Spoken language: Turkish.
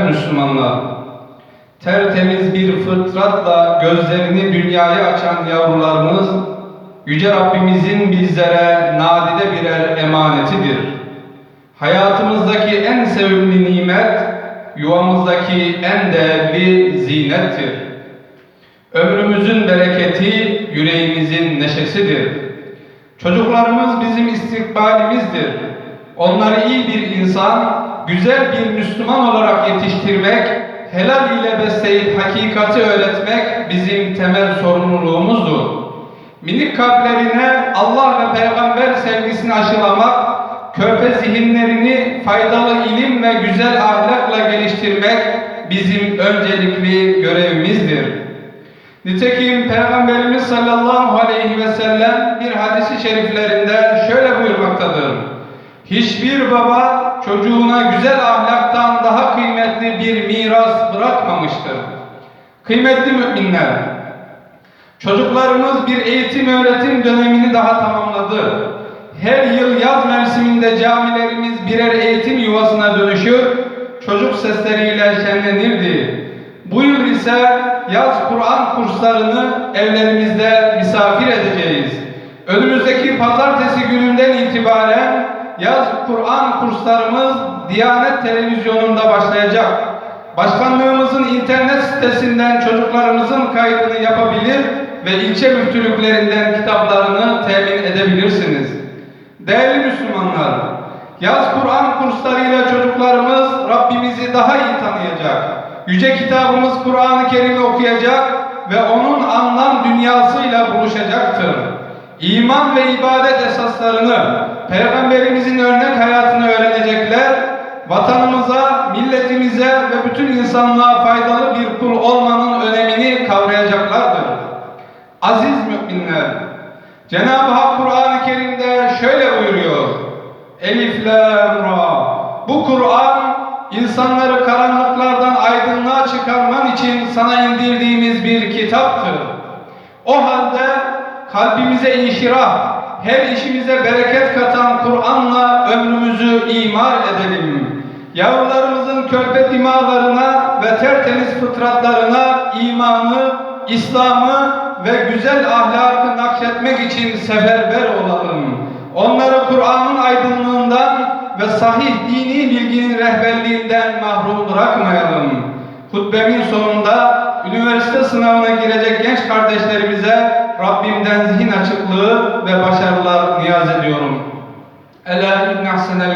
Müslümanlar, tertemiz bir fıtratla gözlerini dünyaya açan yavrularımız, Yüce Rabbimizin bizlere nadide birer emanetidir. Hayatımızdaki en sevimli nimet, yuvamızdaki en değerli zinettir. Ömrümüzün bereketi, yüreğimizin neşesidir. Çocuklarımız bizim istikbalimizdir. Onları iyi bir insan, güzel bir Müslüman olarak yetiştirmek, helal ile besleyip hakikati öğretmek bizim temel sorumluluğumuzdur. Minik kalplerine Allah ve peygamber sevgisini aşılamak, körpe zihinlerini faydalı ilim ve güzel ahlakla geliştirmek bizim öncelikli görevimizdir. Nitekim Peygamberimiz sallallahu aleyhi ve sellem bir hadisi şeriflerinde şöyle buyurmaktadır. Hiçbir baba çocuğuna güzel ahlaktan daha kıymetli bir miras bırakmamıştır. Kıymetli müminler, çocuklarımız bir eğitim öğretim dönemini daha tamamladı. Her yıl yaz mevsiminde camilerimiz birer eğitim yuvasına dönüşür, çocuk sesleriyle şenlenirdi. Bu yıl ise yaz Kur'an kurslarını evlerimizde misafir edeceğiz. Önümüzdeki pazartesi gününden itibaren yaz Kur'an kurslarımız Diyanet Televizyonu'nda başlayacak. Başkanlığımızın internet sitesinden çocuklarımızın kaydını yapabilir ve ilçe müftülüklerinden kitaplarını temin edebilirsiniz. Değerli Müslümanlar, yaz Kur'an kurslarıyla çocuklarımız Rabbimizi daha iyi tanıyacak. Yüce kitabımız Kur'an-ı Kerim'i okuyacak ve onun anlam dünyasıyla buluşacaktır. İman ve ibadet esaslarını, Peygamberimizin örnek hayatını öğrenecekler, vatanımıza, milletimize ve bütün insanlığa faydalı bir kul olmanın önemini kavrayacaklardır. Aziz müminler, Cenab-ı Hak Kur'an-ı Kerim'de şöyle buyuruyor. Elif, Lam, Ra. Bu Kur'an insanları karanlıklardan aydınlığa çıkarman için sana indirdiğimiz bir kitaptır. O halde kalbimize inşirah, her işimize bereket katan Kur'an'la ömrümüzü imar edelim. Yavrularımızın körpe dimağlarına ve tertemiz fıtratlarına imanı, İslam'ı ve güzel ahlakı nakşetmek için seferber olalım. Onları Kur'an'ın aydınlığından ve sahih dini bilginin rehberliğinden mahrum bırakmayalım. Hutbemin sonunda üniversite sınavına girecek genç kardeşlerimize Rabbimden zihin açıklığı ve başarılar niyaz ediyorum. Ela ahsenel